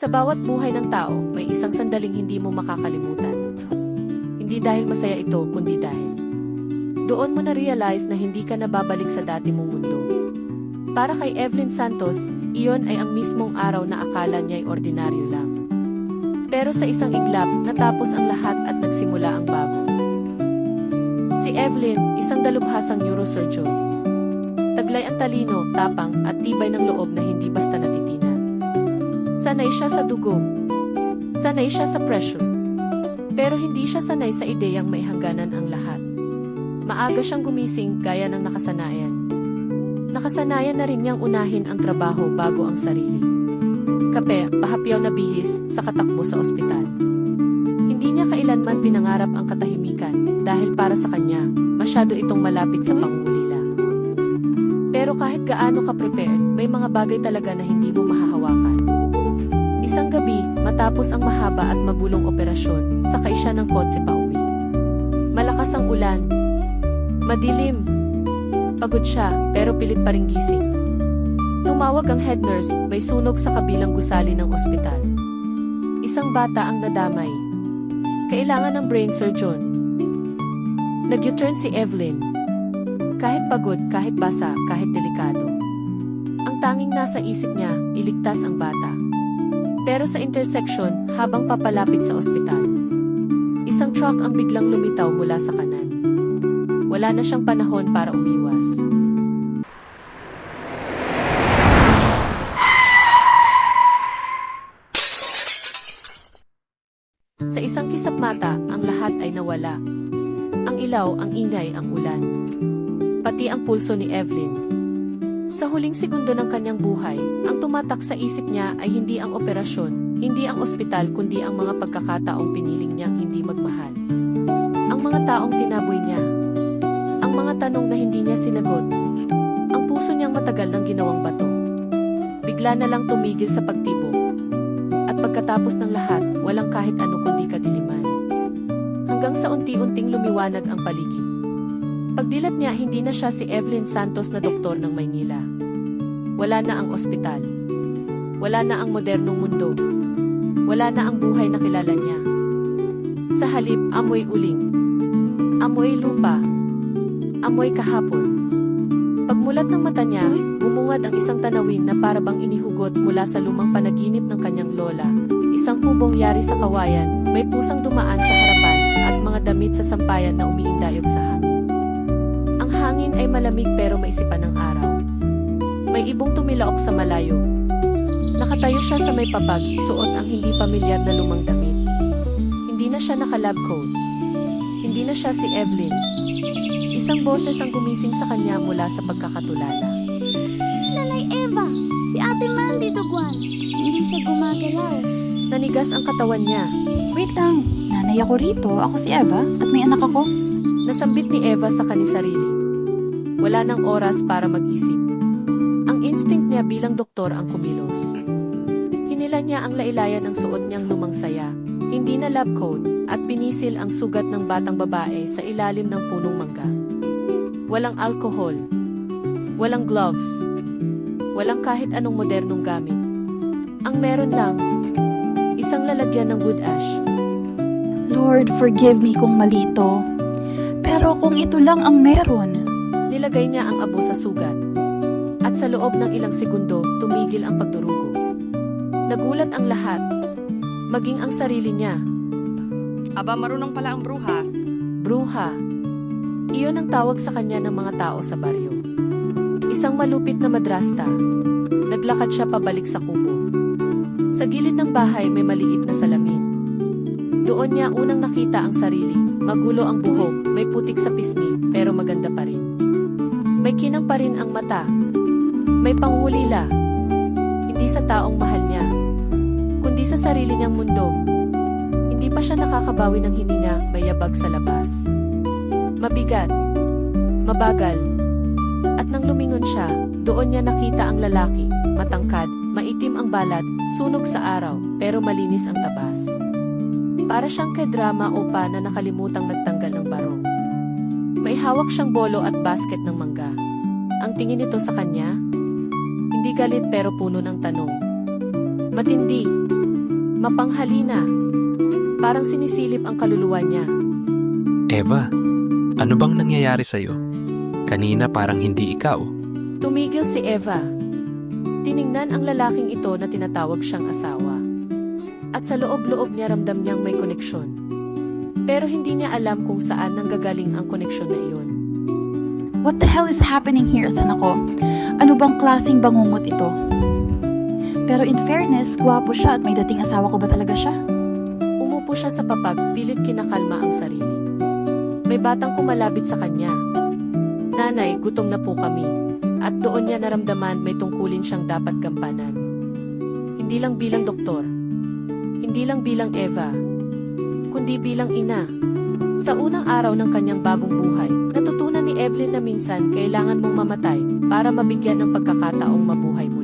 Sa bawat buhay ng tao, may isang sandaling hindi mo makakalimutan. Hindi dahil masaya ito, kundi dahil doon mo na-realize na hindi ka nababalik sa dati mong mundo. Para kay Evelyn Santos, iyon ay ang mismong araw na akala niya ay ordinaryo lang. Pero sa isang iglap, natapos ang lahat at nagsimula ang bago. Si Evelyn, isang dalubhasang neurosurgeon. Taglay ang talino, tapang, at tibay ng loob na hindi basta natitinan. Sanay siya sa dugo. Sanay siya sa pressure. Pero hindi siya sanay sa ideyang may hangganan ang lahat. Maaga siyang gumising gaya ng nakasanayan. Nakasanayan na rin niyang unahin ang trabaho bago ang sarili. Kape, pahapyaw na bihis, sa katakbo sa ospital. Hindi niya kailanman pinangarap ang katahimikan dahil para sa kanya, masyado itong malapit sa pangulila. Pero kahit gaano ka prepared, may mga bagay talaga na hindi mo mahahawakan. Matapos ang mahaba at magulong operasyon, sakay siya ng kotse pa uwi. Malakas ang ulan. Madilim. Pagod siya, pero pilit pa rin gising. Tumawag ang head nurse, may sunog sa kabilang gusali ng ospital. Isang bata ang nadamay. Kailangan ng brain surgeon. Nag-U-turn si Evelyn. Kahit pagod, kahit basa, kahit delikado. Ang tanging nasa isip niya, iligtas ang bata. Pero sa intersection, habang papalapit sa ospital, isang truck ang biglang lumitaw mula sa kanan. Wala na siyang panahon para umiwas. Sa isang kisap mata, ang lahat ay nawala. Ang ilaw, ang ingay, ang ulan. Pati ang pulso ni Evelyn. Sa huling segundo ng kanyang buhay, ang tumatak sa isip niya ay hindi ang operasyon, hindi ang ospital kundi ang mga pagkakataong piniling niyang hindi magmahal. Ang mga taong tinaboy niya. Ang mga tanong na hindi niya sinagot. Ang puso niyang matagal ng ginawang bato. Bigla na lang tumigil sa pagtibok. At pagkatapos ng lahat, walang kahit ano kundi kadiliman. Hanggang sa unti-unting lumiwanag ang paligid. Pagdilat niya, hindi na siya si Evelyn Santos na doktor ng Maynila. Wala na ang ospital. Wala na ang modernong mundo. Wala na ang buhay na kilala niya. Sa halip, amoy uling. Amoy lupa. Amoy kahapon. Pagmulat ng mata niya, bumungad ang isang tanawin na parabang inihugot mula sa lumang panaginip ng kanyang lola. Isang kubong yari sa kawayan, may pusang dumaan sa harapan, at mga damit sa sampayan na umiindayog sa hangin. Ang hangin ay malamig pero maisipan ng araw. May ibong tumilaok sa malayo. Nakatayo siya sa may papag, suot ang hindi pamilyar na lumang damit. Hindi na siya naka-lab coat. Hindi na siya si Evelyn. Isang boses ang gumising sa kanya mula sa pagkakatulala. Nanay Eva, si Ate Mandy Duguan. Hindi siya gumagalaw. Nanigas ang katawan niya. Wait lang, nanay ako rito. Ako si Eva at may anak ako. Nasambit ni Eva sa kanisarili. Wala nang oras para mag-isip. Instinct niya bilang doktor ang kumilos. Hinila niya ang lailayan ng suot niyang lumang saya, hindi na lab coat, at pinisil ang sugat ng batang babae sa ilalim ng punong mangga. Walang alcohol. Walang gloves. Walang kahit anong modernong gamit. Ang meron lang, isang lalagyan ng wood ash. Lord, forgive me kung mali ito. Pero kung ito lang ang meron, Nilagay niya ang abo sa sugat. At sa loob ng ilang segundo, tumigil ang pagdurugo. Nagulat ang lahat. Maging ang sarili niya. Aba, marunong pala ang bruha. Bruha. Iyon ang tawag sa kanya ng mga tao sa baryo. Isang malupit na madrasta. Naglakad siya pabalik sa kubo. Sa gilid ng bahay may maliit na salamin. Doon niya unang nakita ang sarili. Magulo ang buhok, may putik sa pisngi, pero maganda pa rin. May kinang pa rin ang mata. Sa taong mahal niya, kundi sa sarili niyang mundo. Hindi pa siya nakakabawi ng hininga, may yabag sa labas. Mabigat. Mabagal. At nang lumingon siya, doon niya nakita ang lalaki, matangkad, maitim ang balat, sunog sa araw, pero malinis ang tabas. Para siyang kay drama o pa na nakalimutang nagtanggal ng barong. May hawak siyang bolo at basket ng mangga. Ang tingin nito sa kanya, hindi galit pero puno ng tanong. Matindi, Mapanghalina. Parang sinisilip ang kaluluwa niya. Eva, ano bang nangyayari sa'yo? Kanina parang hindi ikaw. Tumigil si Eva. Tiningnan ang lalaking ito na tinatawag siyang asawa. At sa loob-loob niya ramdam niyang may koneksyon. Pero hindi niya alam kung saan nanggagaling ang koneksyon na iyon. What the hell is happening here, sana ko? Ano bang klasing bangungot ito? Pero in fairness, gwapo siya at may dating asawa ko ba talaga siya? Umupo siya sa papag, pilit kinakalma ang sarili. May batang kumalabit sa kanya. Nanay, gutom na po kami. At doon niya naramdaman may tungkulin siyang dapat gampanan. Hindi lang bilang doktor. Hindi lang bilang Eva. Kundi bilang ina. Sa unang araw ng kanyang bagong buhay, Evelyn na minsan kailangan mong mamatay para mabigyan ng pagkakataong mabuhay.